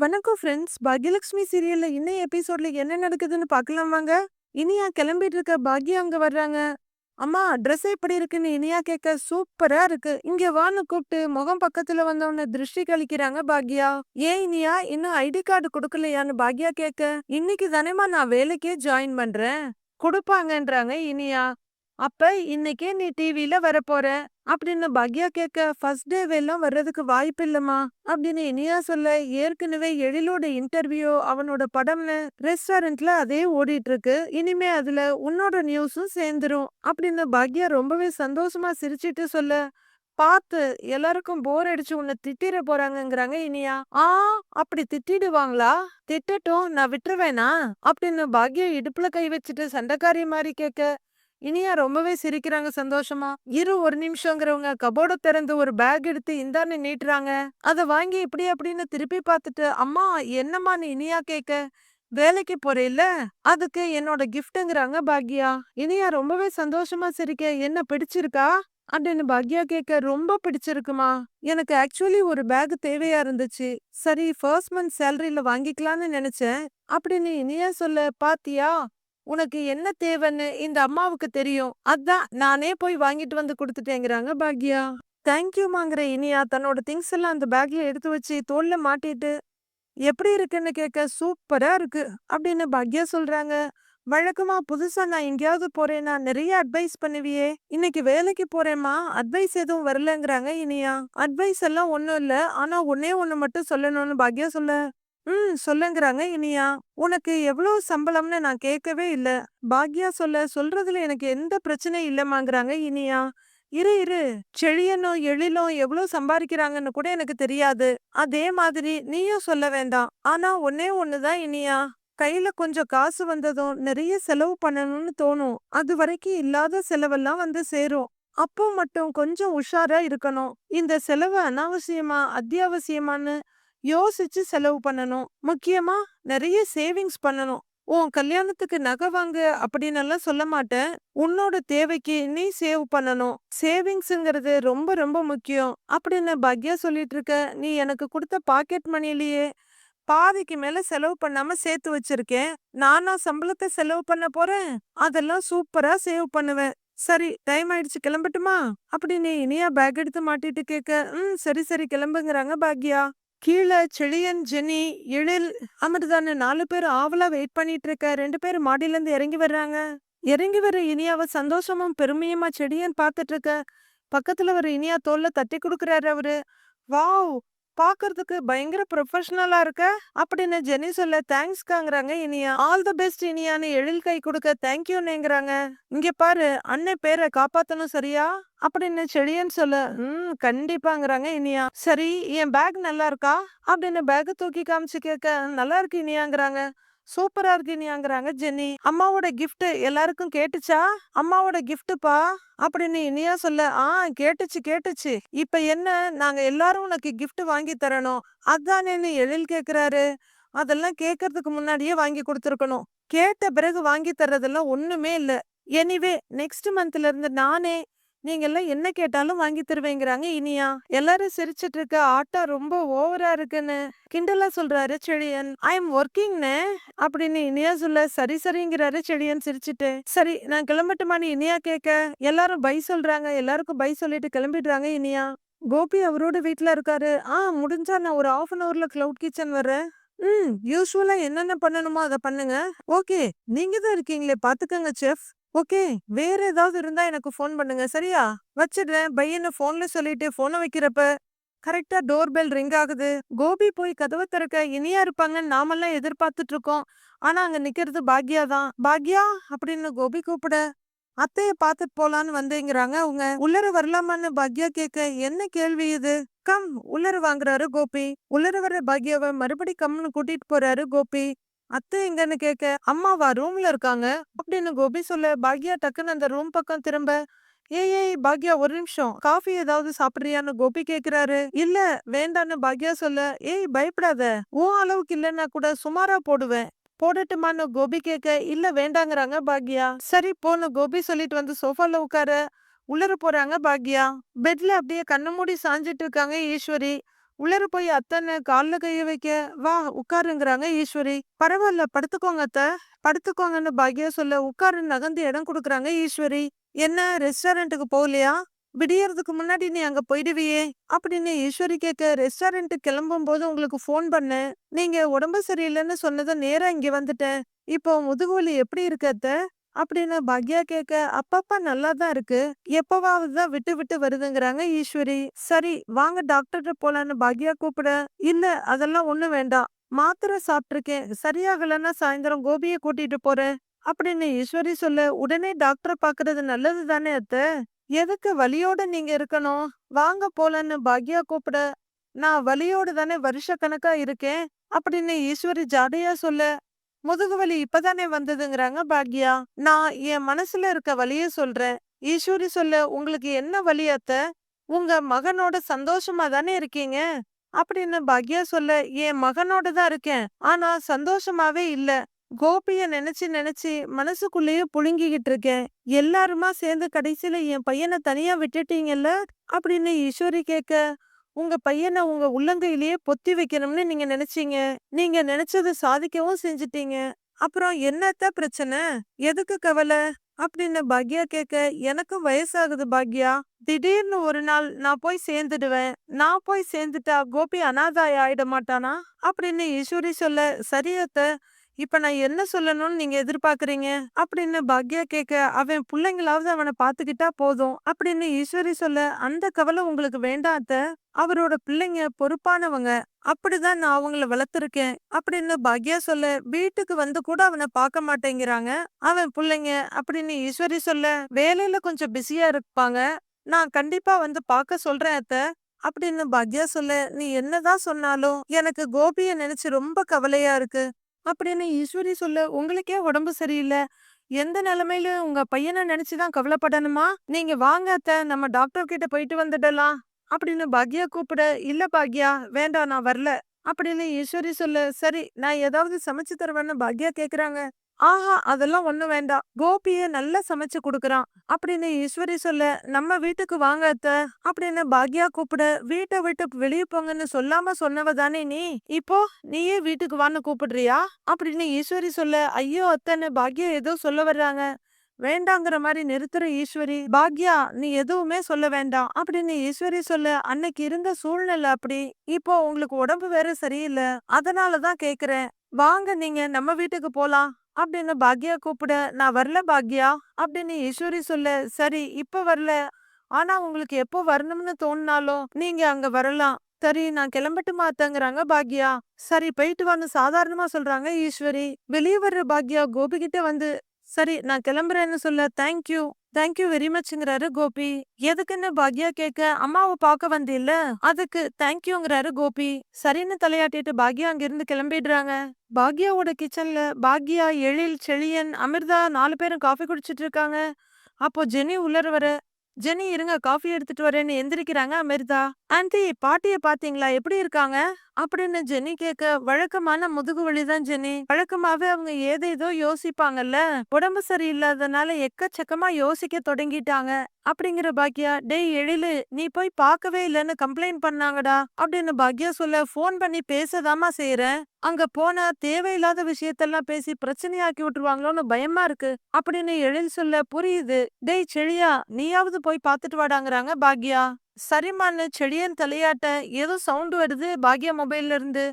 வணக்கம் ஃப்ரெண்ட்ஸ் பாக்யலட்சுமி சீரியல்ல இன்னும் எபிசோட்ல என்ன நடக்குதுன்னு பார்க்கலாம் வாங்க இனியா கிளம்பிட்டு இருக்க பாக்யா அங்க வர்றாங்க. அம்மா ட்ரெஸ் எப்படி இருக்குன்னு இனியா கேட்க சூப்பரா இருக்கு. இங்க வான்னு கூப்பிட்டு முகம் பக்கத்துல வந்தவன திருஷ்டி கழிக்கிறாங்க பாக்யா. ஏன் இனியா இன்னும் ஐடி கார்டு கொடுக்கலையான்னு பாக்யா கேட்க இன்னைக்கு தானேமா நான் வேலைக்கே ஜாயின் பண்றேன். கொடுப்பாங்கன்றாங்க இனியா. அப்ப இன்னைக்கே நீ டிவியில வரப்போற? அப்படின்னு பாக்யா கேட்க ஃபர்ஸ்ட் டேவெல்லாம் வர்றதுக்கு வாய்ப்பு இல்லம்மா அப்படின்னு இனியா சொல்ல ஏற்கனவே எழிலோட இன்டர்வியூ அவனோட படம்னு ரெஸ்டாரண்ட்ல அதே ஓடிட்டு இருக்கு இனிமே அதுல உன்னோட நியூஸும் சேர்ந்துரும் அப்படின்னு பக்யா ரொம்பவே சந்தோஷமா சிரிச்சிட்டு சொல்ல பார்த்து எல்லாருக்கும் போர் அடிச்சு உன்னை திட்டிட போறாங்கங்கிறாங்க இனியா. ஆ அப்படி திட்டிடுவாங்களா? திட்டட்டும் நான் விட்டுருவேனா? அப்படின்னு பாக்யா இடுப்புல கை வச்சுட்டு சண்டைக்காரி மாதிரி கேட்க இனியா ரொம்பவே சிரிக்கிறாங்க சந்தோஷமா. இரு ஒரு நிமிஷங்கிறவங்க கபோர்ட திறந்து ஒரு பேக் எடுத்து இந்தான்னு நீட்டுறாங்க. அத வாங்கி இப்படி அப்படின்னு திருப்பி பார்த்துட்டு அம்மா என்னம்மா நீ இனியா கேட்க வேலைக்கு போறேல்ல? அதுக்கு என்னோட கிஃப்ட்ங்கிறாங்க பாக்யா. இனியா ரொம்பவே சந்தோஷமா சிரிக்க என்ன பிடிச்சிருக்கா? அப்படின்னு பாக்யா கேட்க ரொம்ப பிடிச்சிருக்குமா. எனக்கு ஆக்சுவலி ஒரு பேக் தேவையா இருந்துச்சு. சரி ஃபர்ஸ்ட் மந்த் சேலரியில வாங்கிக்கலாம்னு நினைச்சேன். அப்படின்னு இனியா சொல்ல பாத்தியா? உனக்கு என்ன தேவைன்னு இந்த அம்மாவுக்கு தெரியும். அதான் நானே போய் வாங்கிட்டு வந்து கொடுத்துட்டேங்கிறாங்க பாக்யா. தேங்க்யூமாங்கிற இனியா தன்னோட திங்ஸ் எல்லாம் அந்த பேக்ல எடுத்து வச்சு தோல்ல மாட்டிட்டு எப்படி இருக்குன்னு கேட்க சூப்பரா இருக்கு அப்படின்னு பாக்யா சொல்றாங்க. வழக்கமா புதுசா நான் எங்கேயாவது போறேன்னா நிறைய அட்வைஸ் பண்ணுவியே. இன்னைக்கு வேலைக்கு போறேம்மா அட்வைஸ் எதுவும் வரலங்கிறாங்க இனியா. அட்வைஸ் எல்லாம் ஒன்றும் இல்ல ஆனா ஒன்னே ஒண்ணு மட்டும் சொல்லணும்னு பாக்யா சொல்ல ம் சொல்லுங்கிறாங்க. இனியா உனக்கு எவ்வளோ சம்பளம்னு நான் கேட்கவே இல்லை. பாக்யா சொல்ல சொல்றதுல எனக்கு எந்த பிரச்சனையும் இல்லைமாங்கிறாங்க இனியா. இரு இரு. செழியனும் எழிலும் எவ்வளோ சம்பாதிக்கிறாங்கன்னு கூட எனக்கு தெரியாது. அதே மாதிரி நீயும் சொல்ல வேண்டாம். ஆனா ஒன்னே ஒண்ணுதான் இனியா. கையில கொஞ்சம் காசு வந்ததும் நிறைய செலவு பண்ணணும்னு தோணும். அது வரைக்கும் இல்லாத செலவெல்லாம் வந்து சேரும். அப்போ மட்டும் கொஞ்சம் உஷாரா இருக்கணும். இந்த செலவு அனாவசியமா அத்தியாவசியமான்னு யோசிச்சு செலவு பண்ணணும். முக்கியமா நிறைய சேவிங்ஸ் பண்ணணும். உன் கல்யாணத்துக்கு நகை வாங்க அப்படின்னு எல்லாம் சொல்ல மாட்டேன். உன்னோட தேவைக்கு நீ சேவ் பண்ணணும். சேவிங்ஸ்ங்கிறது ரொம்ப ரொம்ப முக்கியம். அப்படின்னு பாக்யா சொல்லிட்டு இருக்க நீ எனக்கு கொடுத்த பாக்கெட் மணிலேயே பாதிக்கு மேல செலவு பண்ணாம சேர்த்து வச்சிருக்கேன். நானா சம்பளத்தை செலவு பண்ண போறேன். அதெல்லாம் சூப்பரா சேவ் பண்ணுவேன். சரி டைம் ஆயிடுச்சு கிளம்பட்டுமா? அப்படின்னு இனியா பேக் எடுத்து மாட்டிட்டு கேட்க ம் சரி சரி கிளம்புங்கிறாங்க பாக்யா. கீழே செழியன் ஜெனி எழில் அமிர்தான்னு நாலு பேர் ஆவலா வெயிட் பண்ணிட்டு இருக்க ரெண்டு பேரும் மாடியிலேருந்து இறங்கி வர்றாங்க. இறங்கி வர இனியாவ சந்தோஷமும் பெருமையுமா செடியன் பார்த்துட்டு இருக்க பக்கத்துல வர இனியா தோல்ல தட்டி கொடுக்கறாரு அவரு. வாவ்! பாக்குறதுக்கு பயங்கர ப்ரொஃபஷனலா இருக்க. அப்படின்னு ஜெனி சொல்ல தேங்க்ஸ்காங்கிறாங்க இனியா ஆல் தி பெஸ்ட் இனியான்னு எழில் கை கொடுக்க தேங்க்யூன்னேங்கிறாங்க இங்க பாரு அண்ணன் பேரை காப்பாத்தணும் சரியா? அப்படின்னு செடியன் சொல்ல ம் கண்டிப்பாங்கிறாங்க இனியா. சரி என் பேக் நல்லா இருக்கா? அப்படின்னு பேக் தூக்கி காமிச்சு கேட்க நல்லா இருக்கு இனியாங்கிறாங்க. சூப்பரா இருக்கினியாங்கிறாங்க ஜென்னி அம்மாவோட கிஃப்ட் எல்லாருக்கும் கேட்டுச்சா? அம்மாவோட கிஃப்ட்டுப்பா அப்படின்னு இனியா சொல்ல ஆ கேட்டுச்சு கேட்டுச்சு. இப்ப என்ன? நாங்க எல்லாரும் உனக்கு கிஃப்ட் வாங்கி தரணும். அதானேன்னு எழில் கேக்குறாரு? அதெல்லாம் கேட்கறதுக்கு முன்னாடியே வாங்கி கொடுத்துருக்கணும். கேட்ட பிறகு வாங்கி தர்றதெல்லாம் ஒண்ணுமே இல்லை. எனிவே நெக்ஸ்ட் மந்த்ல இருந்து நானே நீங்க எல்லாம் என்ன கேட்டாலும் வாங்கி தருவேங்கிறாங்க இனியா. எல்லாரும் சிரிச்சிட்டு இருக்க ஆட்டா ரொம்ப ஓவரா இருக்குன்னு கிண்டலா சொல்றாரு செழியன். I am ஒர்க்கிங்னு? அப்படின்னு இனியா சொல்ல சரி சரிங்கிறாரு செழியன் சிரிச்சிட்டு. சரி நான் கிளம்பட்டுமான்னு இனியா கேட்க எல்லாரும் பை சொல்றாங்க. எல்லாருக்கும் பை சொல்லிட்டு கிளம்பிடுறாங்க இனியா. கோபி அவரோட வீட்ல இருக்காரு. ஆ முடிஞ்சா நான் ஒரு ஆஃப் அன் ஹவர்ல கிளவுட் கிச்சன் வர்றேன். ம் யூஸ்வலா என்னென்ன பண்ணணுமோ அதை பண்ணுங்க. ஓகே நீங்க தான் இருக்கீங்களே பாத்துக்கங்க செஃப். ஓகே. வேற ஏதாவது இருந்தா எனக்கு ஃபோன் பண்ணுங்க. சரியா? வச்சிடுறேன். பையனை ஃபோன்ல சொல்லிட்டு போனை வைக்கிறப்ப கரெக்டா டோர் பெல் ரிங் ஆகுது. கோபி போய் கதவை திறக்க இனியா இருப்பாங்கன்னு நாமெல்லாம் எதிர்பார்த்துட்டு இருக்கோம். ஆனா அங்க நிக்கிறது பாக்யா தான். பாக்யா? அப்படின்னு கோபி கூப்பிட அத்தைய பாத்துட்டு போலான்னு வந்தீங்கிறாங்க அவங்க. உள்ளர வரலாமான்னு பாக்யா கேட்க என்ன கேள்வி இது? கம் உள்ளர வாங்குறாரு கோபி. உள்ளர வர பாக்யாவை மறுபடி கம்னு கூட்டிட்டு போறாரு கோபி. அத்தை எங்கன்னு கேட்க அம்மாவா ரூம்ல இருக்காங்க? அப்படின்னு கோபி சொல்ல பாக்யா டக்குன்னு அந்த ரூம் பக்கம் திரும்ப ஏய் ஏய் பாக்யா ஒரு நிமிஷம் காஃபி ஏதாவது சாப்பிடுறியான்னு கோபி கேக்குறாரு. இல்ல வேண்டான்னு பாக்யா சொல்ல ஏய் பயப்படாத உன் அளவுக்கு இல்லைன்னா கூட சுமாரா போடுவேன். போடட்டுமான்னு கோபி கேட்க இல்ல வேண்டாங்கிறாங்க பாக்யா. சரி போன்னு கோபி சொல்லிட்டு வந்து சோஃபால உட்கார உள்ளர போறாங்க பாக்யா. பெட்ல அப்படியே கண்ணு மூடி சாஞ்சிட்டு இருக்காங்க ஈஸ்வரி. உள்ளர போய் அத்தனை கால்ல கைய வைக்க வா உட்காருங்கிறாங்க ஈஸ்வரி. பரவாயில்ல படுத்துக்கோங்க அத்த. படுத்துக்கோங்கன்னு பாக்யா சொல்ல உட்காரு நகர்ந்து இடம் கொடுக்குறாங்க ஈஸ்வரி. என்ன ரெஸ்டாரண்ட்டுக்கு போகலையா? விடியறதுக்கு முன்னாடி நீ அங்க போயிடுவியே அப்படின்னு ஈஸ்வரி கேட்க ரெஸ்டாரண்ட் கிளம்பும் போது உங்களுக்கு ஃபோன் பண்ணேன். நீங்க உடம்பு சரியில்லைன்னு சொன்னதை நேரா இங்க வந்துட்டேன். இப்போ முதுகுவலி எப்படி இருக்கு அத்த? அப்படின்னு பாக்யா கேட்க அப்பப்பா நல்லா தான் இருக்கு. எப்பவாவது தான் விட்டு விட்டு வருதுங்கிறாங்க ஈஸ்வரி. சரி வாங்க டாக்டர்கிட்ட போலான்னு பாக்யா கூப்பிட இல்ல அதெல்லாம் ஒண்ணும் வேண்டாம். மாத்திரை சாப்பிட்டிருக்கேன். சரியாகலன்னா சாயந்தரம் கோபியை கூட்டிட்டு போறேன் அப்படின்னு ஈஸ்வரி சொல்ல உடனே டாக்டரை பாக்குறது நல்லது தானே அத்த? எதுக்கு வலியோட நீங்க இருக்கணும்? வாங்க போலன்னு பாக்யா கூப்பிட நான் வலியோடு தானே வருஷ கணக்கா இருக்கேன். அப்படின்னு ஈஸ்வரி ஜாடையா சொல்ல முதுகு வலி இப்பதானே வந்ததுங்கிறாங்க பாக்யா. நான் என் மனசுல இருக்க வழிய சொல்றேன். ஈஸ்வரி சொல்ல உங்களுக்கு என்ன வழியாத்த உங்க மகனோட சந்தோஷமா தானே இருக்கீங்க? அப்படின்னு பாக்யா சொல்ல என் மகனோட தான் இருக்கேன். ஆனா சந்தோஷமாவே இல்ல. கோபிய நினைச்சு நினைச்சு மனசுக்குள்ளேயே புழுங்கிக்கிட்டு இருக்கேன். எல்லாருமா சேர்ந்து கடைசியில என் பையனை தனியா விட்டுட்டீங்கல்ல? அப்படின்னு ஈஸ்வரி கேட்க உங்க பையனை உங்க உள்ளங்கையிலேயே பொத்தி வைக்கணும்னு நீங்க நினைச்சீங்க. நீங்க நினைச்சதை சாதிக்கவும் செஞ்சுட்டீங்க. அப்புறம் என்னத்த பிரச்சனை? எதுக்கு கவலை? அப்படின்னு பாக்யா கேட்க எனக்கும் வயசாகுது பாக்யா. திடீர்னு ஒரு நாள் நான் போய் சேர்ந்துடுவேன். நான் போய் சேர்ந்துட்டா கோபி அனாதாய ஆயிட மாட்டானா? அப்படின்னு ஈஸ்வரி சொல்ல சரியத்த இப்ப நான் என்ன சொல்லணும்னு நீங்க எதிர்பார்க்கறீங்க? அப்படின்னு பாக்யா கேட்க அவன் பிள்ளைங்களாவது அவனை பாத்துக்கிட்டா போதும் அப்படின்னு ஈஸ்வரி சொல்ல அந்த கவலை உங்களுக்கு வேண்டாம் அவரோட பிள்ளைங்க பொறுப்பானவங்க. அப்படிதான் நான் அவங்கள வளர்த்துருக்கேன் அப்படின்னு பாக்யா சொல்ல வீட்டுக்கு வந்து கூட அவனை பார்க்க மாட்டேங்கிறாங்க. அவன் பிள்ளைங்க அப்படின்னு ஈஸ்வரி சொல்ல வேலையில கொஞ்சம் பிஸியா இருப்பாங்க. நான் கண்டிப்பா வந்து பார்க்க சொல்றேன் அத்த அப்படின்னு பாக்யா சொல்ல நீ என்னதான் சொன்னாலும் எனக்கு கோபிய நினைச்சு ரொம்ப கவலையா இருக்கு. அப்படின்னு ஈஸ்வரி சொல்ல. உங்களுக்கே உடம்பு சரியில்லை. எந்த நிலைமையில உங்க பையனை நினைச்சுதான் கவலைப்படணுமா? நீங்க வாங்க அத்த நம்ம டாக்டர் கிட்ட போயிட்டு வந்துடலாம். அப்படின்னு பாக்யா கூப்பிட இல்ல பாக்யா வேண்டாம் நான் வரல. அப்படின்னு ஈஸ்வரி சொல்ல. சரி நான் ஏதாவது சமைச்சு தருவேன்னு பாக்யா கேக்குறாங்க. ஆஹா அதெல்லாம் ஒண்ணும் வேண்டாம். கோபிய நல்லா சமைச்சு கொடுக்கறான். அப்படின்னு ஈஸ்வரி சொல்ல நம்ம வீட்டுக்கு வாங்க அத்த. அப்படின்னு பாக்யா கூப்பிட வீட்டை விட்டு வெளியே போங்கன்னு சொல்லாம சொன்னவ தானே நீ? இப்போ நீயே வீட்டுக்கு வான்னு கூப்பிடுறியா? அப்படின்னு ஈஸ்வரி சொல்ல ஐயோ அத்தன்னு பாக்யா ஏதோ சொல்ல வர்றாங்க. வேண்டாங்கிற மாதிரி நிறுத்துற ஈஸ்வரி. பாக்யா நீ எதுவுமே சொல்ல வேண்டாம். அப்படின்னு ஈஸ்வரி சொல்ல அன்னைக்கு இருந்த சூழ்நிலை அப்படி. இப்போ உங்களுக்கு உடம்பு வேற சரியில்லை. அதனாலதான் கேக்குறேன். வாங்க நீங்க நம்ம வீட்டுக்கு போலாம். அப்படின்னு பாக்யா கூப்பிட நான் வரல பாக்யா அப்படின்னு ஈஸ்வரி சொல்ல சரி இப்ப வரல. ஆனா உங்களுக்கு எப்போ வரணும்னு தோணுனாலும் நீங்க அங்க வரலாம். சரி நான் கிளம்பட்டுமா அத்தங்கிறாங்க பாக்யா. சரி போயிட்டு வான்னு சாதாரணமா சொல்றாங்க ஈஸ்வரி. வெளியே வர்ற பாக்யா கோபி கிட்ட வந்து சரி நான் கிளம்புறேன்னு சொல்ல thank you thank you very மச்ங்கிறாரு Gopi. எதுக்குன்னு பாக்யா கேட்க அம்மாவை பார்க்க வந்தில்ல அதுக்கு தேங்க்யூங்கிறாரு கோபி. சரின்னு தலையாட்டிட்டு பாக்யா அங்கிருந்து கிளம்பிடுறாங்க. பாக்யாவோட கிச்சன்ல பாக்யா எழில் செழியன் அமிர்தா நாலு பேரும் காஃபி குடிச்சிட்டு இருக்காங்க. அப்போ ஜெனி உள்ளர வர ஜெனி இருங்க காஃபி எடுத்துட்டு வரேன்னு எந்திரிக்கிறாங்க அமிர்தா. ஆன்டி பாட்டிய பாத்தீங்களா? எப்படி இருக்காங்க? அப்படின்னு ஜெனி கேட்க வழக்கமான முதுகு வலிதான் ஜெனி. வழக்கமாவே அவங்க ஏதேதோ யோசிப்பாங்கல்ல. உடம்பு சரியில்லாதனால எக்கச்சக்கமா யோசிக்க தொடங்கிட்டாங்க. அப்படிங்கிற பாக்கியா டேய் எழிலு நீ போய் பார்க்கவே இல்லைன்னு கம்ப்ளைண்ட் பண்ணாங்கடா. அப்படின்னு பாக்யா சொல்ல ஃபோன் பண்ணி பேசதாமா செய்யறேன் அங்க போனா தேவையில்லாத விஷயத்தெல்லாம் பேசி பிரச்சனையாக்கி விட்டுருவாங்களோன்னு பயமா இருக்கு. அப்படின்னு எழில் சொல்ல புரியுது. டேய் செழியா நீயாவது போய் பாத்துட்டு வாடாங்கறாங்க பாக்யா. சரிம்மான்னு செடியன் தலையாட்ட ஏதோ சவுண்ட் வருது பாக்யா மொபைல்ல இருந்து.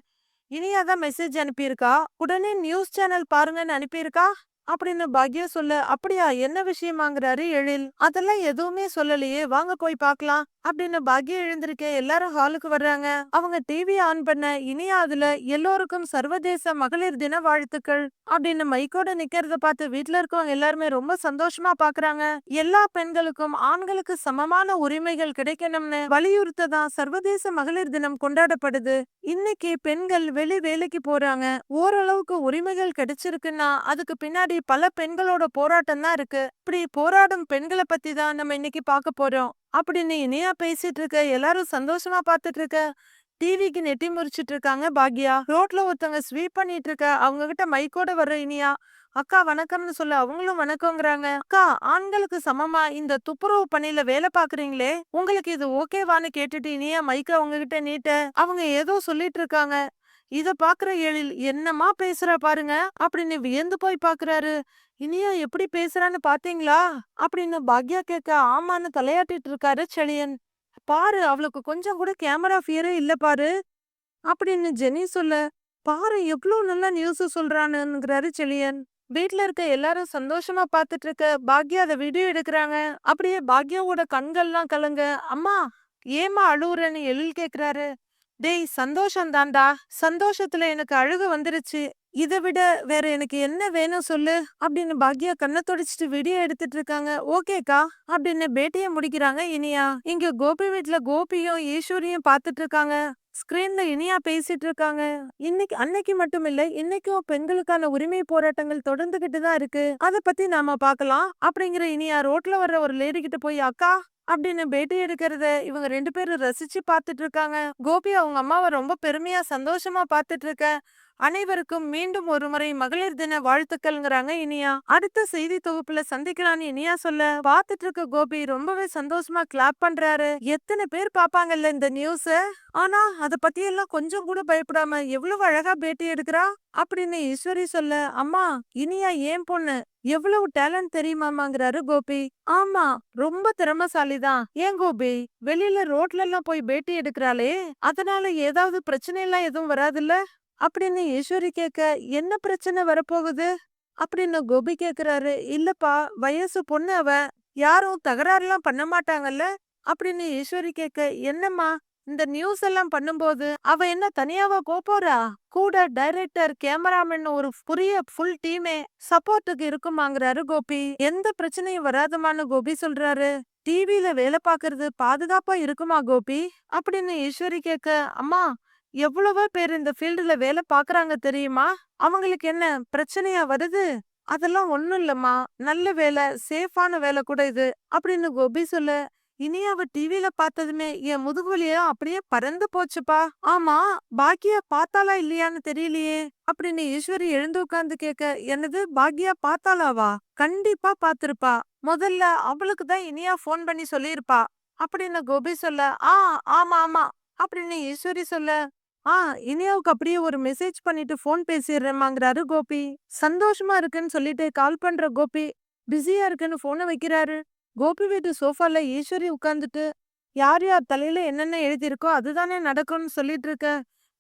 இனியாதான் மெசேஜ் அனுப்பியிருக்கா? உடனே நியூஸ் சேனல் பாருங்கன்னு அனுப்பியிருக்கா? அப்படின்னு பாக்யா சொல்ல அப்படியா என்ன விஷயமாங்கிறாரு எழில். அதெல்லாம் எதுவுமே சொல்லலையே வாங்க போய் பார்க்கலாம் அப்படின்னு பாக்யா எழுந்திருக்க எல்லாரும் ஹாலுக்கு வர்றாங்க. அவங்க டிவி ஆன் பண்ண இனியா அதுல எல்லோருக்கும் சர்வதேச மகளிர் தின வாழ்த்துக்கள் அப்படின்னு மைக்கோட நிக்கிறத பார்த்து வீட்டுல இருக்கவங்க எல்லாருமே ரொம்ப சந்தோஷமா பாக்குறாங்க. எல்லா பெண்களுக்கும் ஆண்களுக்கு சமமான உரிமைகள் கிடைக்கணும்னு வலியுறுத்ததான் சர்வதேச மகளிர் தினம் கொண்டாடப்படுது. இன்னைக்கு பெண்கள் வெளி வேலைக்கு போறாங்க. ஓரளவுக்கு உரிமைகள் கிடைச்சிருக்குன்னா அதுக்கு பின்னாடி இப்படி பல பெண்களோட போராட்டம் தான் இருக்கு. இப்படி போராடும் பெண்களை பத்தி தான் நம்ம இன்னைக்கு பார்க்க போறோம். அப்படின்னு இனியா பேசிட்டு இருக்க எல்லாரும் சந்தோஷமா பார்த்துட்டு இருக்க டிவிக்கு நெட்டி முறிச்சிட்டு இருக்காங்க பாக்யா. ரோட்ல ஒருத்தவங்க ஸ்வீப் பண்ணிட்டு இருக்க அவங்க கிட்ட மைக்கோட வர்ற இனியா. அக்கா வணக்கம்னு சொல்ல அவங்களும் வணக்கங்கிறாங்க. அக்கா ஆண்களுக்கு சமமா? இந்த துப்புரவு பணியில வேலை பாக்குறீங்களே? உங்களுக்கு இது ஓகேவான்னு கேட்டுட்டு இனியா மைக்க அவங்க கிட்ட நீட்ட அவங்க ஏதோ சொல்லிட்டு இருக்காங்க. இத பாக்குற எழில் என்னமா பேசுறா பாருங்க அப்படின்னு வியந்து போய் பாக்குறாரு. இனியா எப்படி பேசுறான்னு பாத்தீங்களா? அப்படின்னு பாக்யா கேட்க ஆமான்னு தலையாட்டிட்டு இருக்காரு செழியன். பாரு அவளுக்கு கொஞ்சம் கூட கேமரா ஃபியரே இல்ல பாரு. அப்படின்னு ஜெனி சொல்ல பாரு எவ்வளவு நல்லா நியூஸ் சொல்றானுங்கிறாரு செழியன். வீட்ல இருக்க எல்லாரும் சந்தோஷமா பாத்துட்டு இருக்க பாக்யா அதை வீடியோ எடுக்கிறாங்க. அப்படியே பாக்யாவோட கண்கள்லாம் கலங்க அம்மா ஏமா அழுவுறன்னு எழில் கேக்குறாரு. டேய் சந்தோஷம் தான்டா. சந்தோஷத்துல எனக்கு அழுக வந்துருச்சு. இதை விட வேற எனக்கு என்ன வேணும் சொல்லு? அப்படின்னு பாக்யா கண்ணை தொடச்சிட்டு வீடியோ எடுத்துட்டு இருக்காங்க. ஓகேக்கா அப்படின்னு பேட்டியை முடிக்கிறாங்க இனியா. இங்க கோபி வீட்டுல கோபியும் ஈஸ்வரியும் பாத்துட்டு இருக்காங்க. ஸ்கிரீன்ல இனியா பேசிட்டு இருக்காங்க. இன்னைக்கு அன்னைக்கு மட்டும் இல்ல இன்னைக்கும் பெண்களுக்கான உரிமை போராட்டங்கள் தொடர்ந்துகிட்டு தான் இருக்கு. அத பத்தி நாம பார்க்கலாம் அப்படிங்கிற இனியா ரோட்ல வர்ற ஒரு லேடி கிட்ட போய் அக்கா அப்படின்னு பேட்டி எடுக்கிறத இவங்க ரெண்டு பேரும் ரசிச்சு பார்த்துட்டு இருக்காங்க. கோபி அவங்க அம்மாவை ரொம்ப பெருமையா சந்தோஷமா பார்த்துட்டு இருக்க. அனைவருக்கும் மீண்டும் ஒரு முறை மகளிர் தின வாழ்த்துக்கள்ங்கிறாங்க இனியா. அடுத்த செய்தி தொகுப்புல சந்திக்கலாம்னு இனியா சொல்ல. பாத்துட்டு இருக்க கோபி ரொம்பவே சந்தோஷமா கிளாப் பண்றாரு. எத்தனை பேர் பாப்பாங்கல்ல இந்த நியூஸ ஆனா அத பத்தி எல்லாம் கொஞ்சம் கூட பயப்படாம எவ்வளவு அழகா பேட்டி எடுக்கிறா? அப்படின்னு ஈஸ்வரி சொல்ல அம்மா இனியா ஏன் பொண்ணு? எவ்வளவு டேலண்ட் தெரியுமாமாங்கிறாரு கோபி. ஆமா ரொம்ப திறமசாலிதான். ஏன் கோபி? வெளியில ரோட்ல எல்லாம் போய் பேட்டி எடுக்கிறாளே. அதனால ஏதாவது பிரச்சனை எல்லாம் எதுவும் வராதுல்ல? அப்படின்னு ஈஸ்வரி கேட்க என்ன பிரச்சனை வரப்போகுது? அப்படின்னு கோபி கேக்குறாரு இல்லப்பா வயசு பொண்ணு அவ யாரும் தகராறுலாம் பண்ண மாட்டாங்கல்ல? அப்படின்னு ஈஸ்வரி கேட்க என்னம்மா இந்த நியூஸ் எல்லாம் பண்ணும்போது அவ என்ன தனியாவா போறா கூட டைரக்டர் கேமராமேன் ஒரு புரிய ஃபுல் டீமே சப்போர்ட்டுக்கு இருக்குமாங்கிறாரு கோபி. எந்த பிரச்சனையும் வராதமான்னு கோபி சொல்றாரு. டிவில வேலை பாக்குறது பாதுகாப்பா இருக்குமா கோபி? அப்படின்னு ஈஸ்வரி கேட்க அம்மா எவ்வளவோ பேர் இந்த ஃபீல்டுல வேலை பாக்குறாங்க தெரியுமா? அவங்களுக்கு என்ன பிரச்சனையா வருது? அதெல்லாம் ஒண்ணும் இல்லம்மா. நல்ல வேலை சேஃபான வேலை கூட இது. அப்படின்னு கோபி சொல்ல இனி அவ டிவில பார்த்ததுமே என் முதுகுவலியா அப்படியே பறந்து போச்சுப்பா. ஆமா பாக்கியா பார்த்தாளா இல்லையான்னு தெரியலையே அப்படின்னு ஈஸ்வரி எழுந்து உட்கார்ந்து கேட்க என்னது பாக்கியா பார்த்தாளாவா? கண்டிப்பா பாத்திருப்பா முதல்ல அவளுக்கு தான் இனியா ஃபோன் பண்ணி சொல்லியிருப்பா. அப்படின்னு கோபி சொல்ல ஆ ஆமா ஆமா. அப்படின்னு ஈஸ்வரி சொல்ல ஆ இனியாவுக்கு அப்படியே ஒரு மெசேஜ் பண்ணிட்டு ஃபோன் பேசிடுறேமாங்கிறாரு கோபி. சந்தோஷமா இருக்குன்னு சொல்லிட்டு கால் பண்ற கோபி பிஸியா இருக்குன்னு ஃபோனை வைக்கிறாரு. கோபி வீட்டு சோஃபால ஈஸ்வரி உட்காந்துட்டு யார் யார் தலையில என்னென்ன எழுதியிருக்கோ அதுதானே நடக்கும்னு சொல்லிட்டு இருக்க.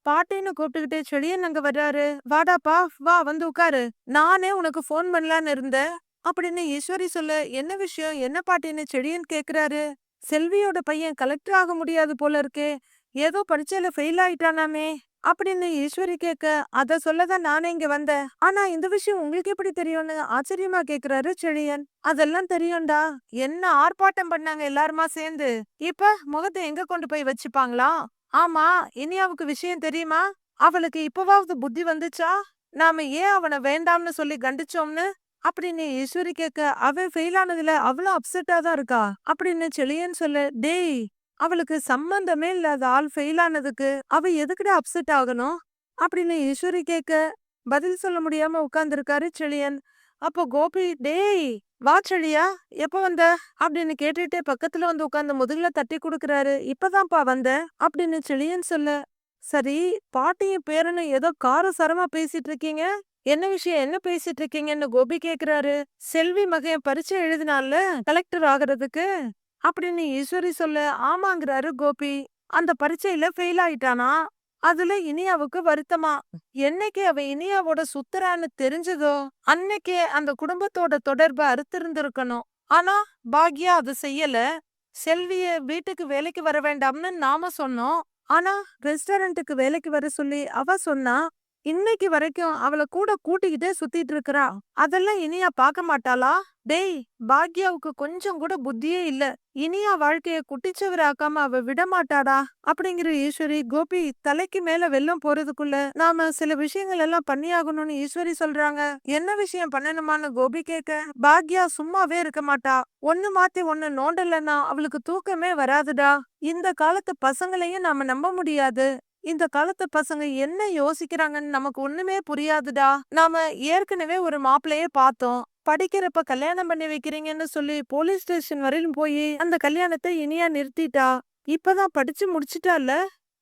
பாட்டின்னு கூப்பிட்டுக்கிட்டே செடியன் அங்க வர்றாரு. வாடாப்பா வா வந்து உட்காரு. நானே உனக்கு ஃபோன் பண்ணலான்னு இருந்தேன். அப்படின்னு ஈஸ்வரி சொல்ல என்ன விஷயம்? என்ன பாட்டின்னு செடியன் கேக்குறாரு. செல்வியோட பையன் கலெக்டர் ஆக முடியாது போல இருக்கே. ஏதோ பரீட்சையில ஃபெயில் ஆயிட்டானாமே அப்படின்னு ஈஸ்வரி கேட்க அத சொல்லதான் நானே இங்க வந்தேன். ஆனா இந்த விஷயம் உங்களுக்கு எப்படி தெரியும்னு ஆச்சரியமா கேக்குறாரு செழியன். அதெல்லாம் தெரியும்டா. என்ன ஆர்ப்பாட்டம் பண்ணாங்க எல்லாருமா சேர்ந்து? இப்ப முகத்தை எங்க கொண்டு போய் வச்சுப்பாங்களா? ஆமா இனியாவுக்கு விஷயம் தெரியுமா? அவளுக்கு இப்பவாவது புத்தி வந்துச்சா? நாம ஏன் அவனை வேண்டாம்னு சொல்லி கண்டிச்சோம்னு? அப்படின்னு ஈஸ்வரி கேட்க அவன் ஃபெயில் ஆனதுல அவ்வளவு அப்செட்டா தான் இருக்கா? அப்படின்னு செழியன் சொல்ல டேய் அவளுக்கு சம்பந்தமே இல்லாத ஆள் ஃபெயில் ஆனதுக்கு அவ எதுக்குடா அப்செட் ஆகணும்? அப்படின்னு ஈஸ்வரி கேட்க பதில் சொல்ல முடியாம உட்கார்ந்துருக்காரு செழியன். அப்போ கோபி டேய் வா செழியா எப்ப வந்த? அப்படின்னு கேட்டுட்டே பக்கத்துல வந்து உட்கார்ந்து முதுகுல தட்டி கொடுக்கறாரு. இப்பதான்ப்பா வந்த அப்படின்னு செழியன் சொல்ல சரி பாட்டியும் பேரனும் ஏதோ கார சரமா பேசிட்டு இருக்கீங்க. என்ன விஷயம் என்ன பேசிட்டு இருக்கீங்கன்னு கோபி கேக்குறாரு. செல்வி மகையன் பரீட்சை எழுதினால கலெக்டர் ஆகிறதுக்கு? அப்படின்னு ஈஸ்வரி சொல்ல ஆமாங்கிறாரு கோபி. அந்த பரீட்சையில ஃபெயில் ஆயிட்டானா? அதுல இனியாவுக்கு வருத்தமா? என்னைக்கு அவ இனியாவோட சுத்துறான்னு தெரிஞ்சதோ அன்னைக்கே அந்த குடும்பத்தோட தொடர்பு அறுத்திருந்திருக்கணும். ஆனா பாக்யா அது செய்யல. செல்விய வீட்டுக்கு வேலைக்கு வர வேண்டாம்னு நாம சொன்னோம். ஆனா ரெஸ்டாரண்ட்டுக்கு வேலைக்கு வர சொல்லி அவ சொன்னா இன்னைக்கு வரைக்கும் அவளை கூட கூட்டிக்கிட்டே சுத்திட்டு இருக்கிறா. அதெல்லாம் இனியா பார்க்க மாட்டாளா? டேய் பாக்யாவுக்கு கொஞ்சம் கூட புத்தியே இல்ல. இனியா வாழ்க்கைய குட்டிச்சவராக்காம அவ விட மாட்டாடா? அப்படிங்கிற ஈஸ்வரி கோபி தலைக்கு மேல வெள்ளம் போறதுக்குள்ள நாம சில விஷயங்கள் எல்லாம் பண்ணியாகணும்னு ஈஸ்வரி சொல்றாங்க. என்ன விஷயம் பண்ணணுமான்னு கோபி கேட்க பாக்யா சும்மாவே இருக்க மாட்டா. ஒண்ணு மாத்தி ஒண்ணு நோண்டலன்னா அவளுக்கு தூக்கமே வராதுடா. இந்த காலத்து பசங்களையும் நாம நம்ப முடியாது. இந்த காலத்து பசங்க என்ன யோசிக்கிறாங்கன்னு நமக்கு ஒண்ணுமே புரியாதுடா. நாம ஏற்கனவே ஒரு மாப்பிள்ளையே பார்த்தோம். படிக்கிறப்ப கல்யாணம் பண்ணி வைக்கிறீங்கன்னு சொல்லி போலீஸ் ஸ்டேஷன் வரையிலும் போய் அந்த கல்யாணத்தை இனியா நிறுத்திட்டா. இப்பதான் படிச்சு முடிச்சிட்டால?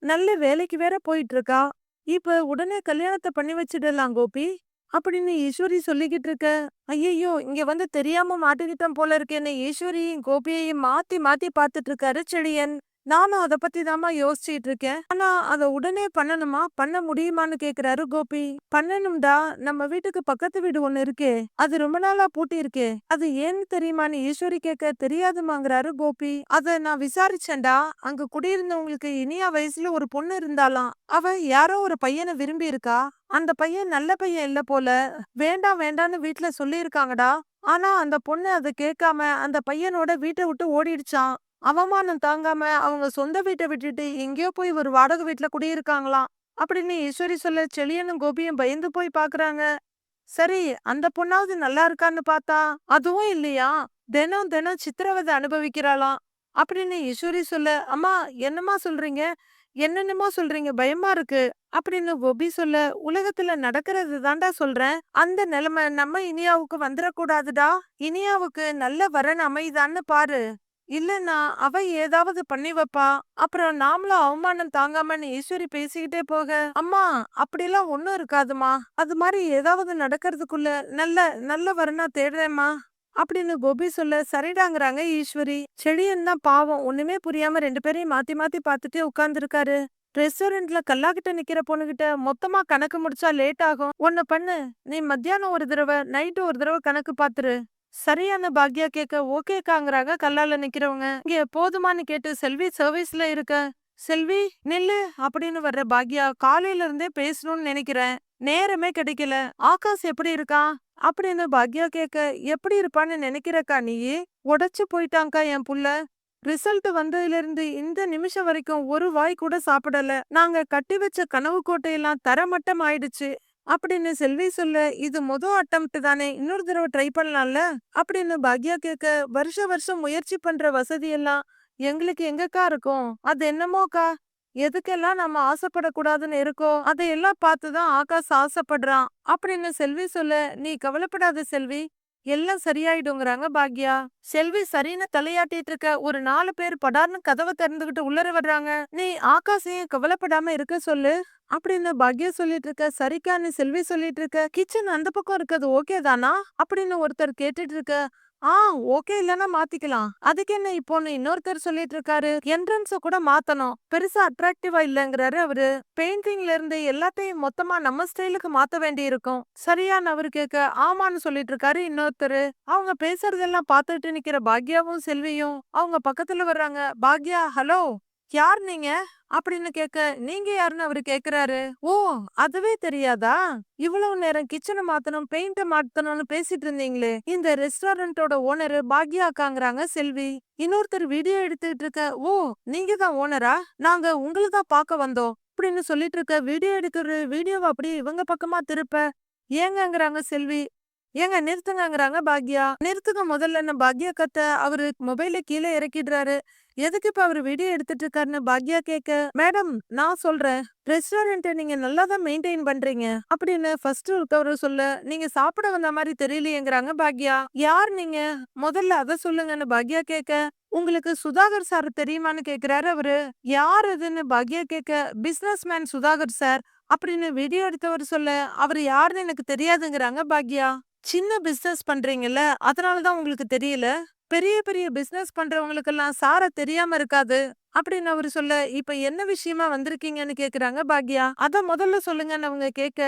நல்ல வேலைக்கு வேற போயிட்டு இருக்கா இப்ப உடனே கல்யாணத்தை பண்ணி வச்சிடலாம் கோபி. அப்படின்னு ஈஸ்வரி சொல்லிக்கிட்டு இருக்க. ஐயையோ இங்க வந்து தெரியாம மாட்டிக்கிட்டோம் போல இருக்கேன்னு ஈஸ்வரியும் கோபியையும் மாத்தி மாத்தி பார்த்துட்டு இருக்காரு செடியன். நானும் அத பத்தி தாம்மா யோசிச்சுட்டு இருக்கேன். ஆனா அத உடனே பண்ணணுமா? பண்ண முடியுமான்னு கேக்குறாரு கோபி. பண்ணணும்டா. நம்ம வீட்டுக்கு பக்கத்து வீடு ஒண்ணு இருக்கே. அது ரொம்ப நாளா பூட்டி இருக்கே அது ஏன்னு தெரியுமான்னு ஈஸ்வரி கேட்க தெரியாதுமாங்கிறாரு கோபி. அத நான் விசாரிச்சேன்டா. அங்க குடியிருந்தவங்களுக்கு இனியா வயசுல ஒரு பொண்ணு இருந்தாலாம். அவ யாரோ ஒரு பையனை விரும்பி இருக்கா அந்த பையன் நல்ல பையன் இல்ல போல. வேண்டாம் வேண்டான்னு வீட்டுல சொல்லியிருக்காங்கடா. ஆனா அந்த பொண்ணு அதை கேட்காம அந்த பையனோட வீட்டை விட்டு ஓடிடுச்சான் அவமானம் தாங்காம அவங்க சொந்த வீட்டை விட்டுட்டு எங்கேயோ போய் ஒரு வாடகை வீட்டுல குடியிருக்காங்களாம். அப்படின்னு ஈஸ்வரி சொல்ல செழியனும் கோபியும் பயந்து போய் பாக்குறாங்க. சரி அந்த பொண்ணாவது நல்லா இருக்கான்னு பார்த்தா அதுவும் இல்லையா? தினம் தினம் சித்திரவதை அனுபவிக்கிறாளாம். அப்படின்னு ஈஸ்வரி சொல்ல அம்மா என்னம்மா சொல்றீங்க? என்னென்னமோ சொல்றீங்க பயமா இருக்கு. அப்படின்னு கோபி சொல்ல உலகத்துல நடக்கிறது தாண்டா சொல்றேன். அந்த நிலைமை நம்ம இனியாவுக்கு வந்துடக்கூடாதுடா இனியாவுக்கு நல்ல வரன் அமைதான்னு பாரு. இல்லன்னா அவ ஏதாவது பண்ணி வைப்பா. அப்புறம் நாமளும் அவமானம் தாங்காமன்னு ஈஸ்வரி பேசிக்கிட்டே போக அம்மா அப்படிலாம் ஒன்றும் இருக்காதுமா அது மாதிரி ஏதாவது நடக்கிறதுக்குள்ள நல்ல நல்ல வரனா தேடுறேம்மா. அப்படின்னு கோபி சொல்ல சரிடாங்கிறாங்க ஈஸ்வரி. செடியன் தான் பாவம். ஒண்ணுமே புரியாம ரெண்டு பேரையும் மாத்தி மாத்தி பார்த்துட்டே உட்கார்ந்துருக்காரு. ரெஸ்டாரண்ட்ல கல்லாக்கிட்ட நிக்கிற பொண்ணுகிட்ட மொத்தமா கணக்கு முடிச்சா லேட் ஆகும். ஒன்னு பண்ணு. நீ மத்தியானம் ஒரு தடவை நைட்டு ஒரு தடவை கணக்கு பாத்துரு. சரியான பாக்யா கேட்க ஓகேக்காங்கிறாங்க கல்லால நிக்கிறவங்க. இங்க போதுமான்னு கேட்டு செல்வி சர்வீஸ்ல இருக்க. செல்வி நில்லு அப்படின்னு வர்ற பாக்யா காலையில இருந்தே பேசணும்னு நினைக்கிறேன். நேரமே கிடைக்கல. ஆகாஷ் எப்படி இருக்கான் அப்படின்னு பாக்யா கேட்க எப்படி இருப்பான்னு நினைக்கிறக்கா நீயே உடைச்சு போயிட்டாங்கக்கா என் புள்ள. ரிசல்ட் வந்ததுல இருந்து இந்த நிமிஷம் வரைக்கும் ஒரு வாய் கூட சாப்பிடல. நாங்க கட்டி வச்ச கனவு கோட்டையெல்லாம் தரமட்டம் ஆயிடுச்சு அப்படின்னு செல்வி சொல்ல இது முத அட்டம்ப்ட் தானே இன்னொரு தடவை ட்ரை பண்ணலாம்ல? அப்படின்னு பாக்யா கேட்க வருஷ வருஷம் முயற்சி பண்ற வசதி எல்லாம் எங்களுக்கு எங்கக்கா இருக்கும்? அது என்னமோக்கா? எதுக்கெல்லாம் நம்ம ஆசைப்படக்கூடாதுன்னு இருக்கோ அதையெல்லாம் பார்த்துதான் ஆகாஷ் ஆசைப்படுறான். அப்படின்னு செல்வி சொல்ல நீ கவலைப்படாத செல்வி எல்லாம் சரியாயிடுங்கிறாங்க பாக்யா. செல்வி சரின்னு தலையாட்டிட்டு இருக்க ஒரு நாலு பேர் படார்னு கதவை திறந்துகிட்டு உள்ளர வர்றாங்க. நீ ஆகாசையும் கவலைப்படாம இருக்க சொல்லு. அப்படின்னு பாக்யா சொல்லிட்டு இருக்க. சரிக்கான்னு செல்வி சொல்லிட்டு இருக்க. கிச்சன் அந்த பக்கம் இருக்கிறது ஓகே தானா? அப்படின்னு ஒருத்தர் கேட்டுட்டு இருக்க. ஆ ஓகே. இல்லனா மாத்திக்கலாம். அதுக்கு என்ன இப்போன்னு இன்னொருத்தர் சொல்லிட்டு இருக்காரு என்ட்ரன்ஸ கூட மாத்தணும். பெருசா அட்ராக்டிவா இல்லங்கிறாரு அவரு. பெயிண்டிங்ல இருந்து எல்லாத்தையும் மொத்தமா நம்ம ஸ்டைலுக்கு மாத்த வேண்டி இருக்கும் சரியான அவரு கேட்க ஆமான்னு சொல்லிட்டு இருக்காரு இன்னொருத்தரு. அவங்க பேசுறதெல்லாம் பாத்துட்டு நிக்கிற பாக்யாவும் செல்வியும் அவங்க பக்கத்துல வர்றாங்க. பாக்யா ஹலோ! யார் நீங்க? அப்படின்னு கேட்க நீங்க யாருன்னு அவரு கேக்குறாரு. ஓ அதுவே தெரியாதா? இவ்வளவு நேரம் கிச்சனை மாத்தணும் பெயிண்ட மாத்தணும்னு பேசிட்டு இருந்தீங்களே. இந்த ரெஸ்டாரண்டோட ஓனரு பாக்யாக்காங்கிறாங்க செல்வி. இன்னொருத்தர் வீடியோ எடுத்துட்டு இருக்க ஓ நீங்க தான் ஓனரா? நாங்க உங்களை தான் பார்க்க வந்தோம். அப்படின்னு சொல்லிட்டு இருக்க வீடியோ எடுக்கிற வீடியோவை அப்படியே இவங்க பக்கமா திருப்ப. ஏங்கங்கிறாங்க செல்வி. ஏங்க நிறுத்துங்கங்கிறாங்க பாக்யா. நிறுத்துங்க முதல்ல என்ன பாக்யா கத்த. அவரு மொபைல கீழே இறக்கிடுறாரு. எதுக்கு இப்ப அவரு வீடியோ எடுத்துட்டு இருக்காருன்னு பாக்யா கேக்க. மேடம் நான் சொல்றேன். ரெஸ்டாரண்ட் நீங்க நல்லா தான் மெயின்டைன் பண்றீங்க. அப்படின்னு ஃபர்ஸ்ட் இருக்கவரு சொல்ல நீங்க சாப்பிட வந்த மாதிரி தெரியலையேங்கிறாங்க பாக்யா. யார் நீங்க? முதல்ல அத சொல்லுங்கன்னு பாக்யா கேக்க. உங்களுக்கு சுதாகர் சார் தெரியுமான்னு கேக்குறாரு அவரு. யார் இதுன்னு பாக்யா கேட்க பிசினஸ் மேன் சுதாகர் சார். அப்படின்னு வீடியோ எடுத்தவர் சொல்ல அவர் யாருன்னு எனக்கு தெரியாதுங்கிறாங்க பாக்யா. சின்ன பிசினஸ் பண்றீங்கல்ல அதனால தான் உங்களுக்கு தெரியல. பெரிய பெரிய பிசினஸ் பண்றவங்களுக்கெல்லாம் சார தெரியாம இருக்காது அப்படின்னு அவரு சொல்ல இப்ப என்ன விஷயமா வந்திருக்கீங்கன்னு கேக்குறாங்க பாக்யா? அத முதல்ல சொல்லுங்கன்னு அவங்க கேட்க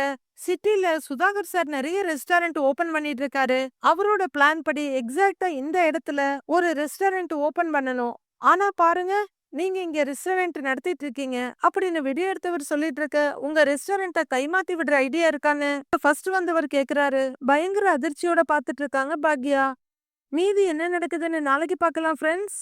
சிட்டில சுதாகர் சார் நிறைய ரெஸ்டாரண்ட் ஓபன் பண்ணிட்டு இருக்காரு அவரோட பிளான் படி எக்ஸாக்டா இந்த இடத்துல ஒரு ரெஸ்டாரண்ட் ஓபன் பண்ணணும். ஆனா பாருங்க நீங்க இங்க ரெஸ்டாரண்ட் நடத்திட்டு இருக்கீங்க. அப்படின்னு வீடியோ எடுத்தவர் சொல்லிட்டு இருக்க உங்க ரெஸ்டாரண்ட்ட கைமாத்தி விடுற ஐடியா இருக்கான்னு? ஃபர்ஸ்ட் வந்தவர் கேக்குறாரு. பயங்கர அதிர்ச்சியோட பாத்துட்டு இருக்காங்க பாக்யா. மீதி என்ன நடக்குதுன்னு நாளைக்கு பார்க்கலாம் ஃப்ரெண்ட்ஸ்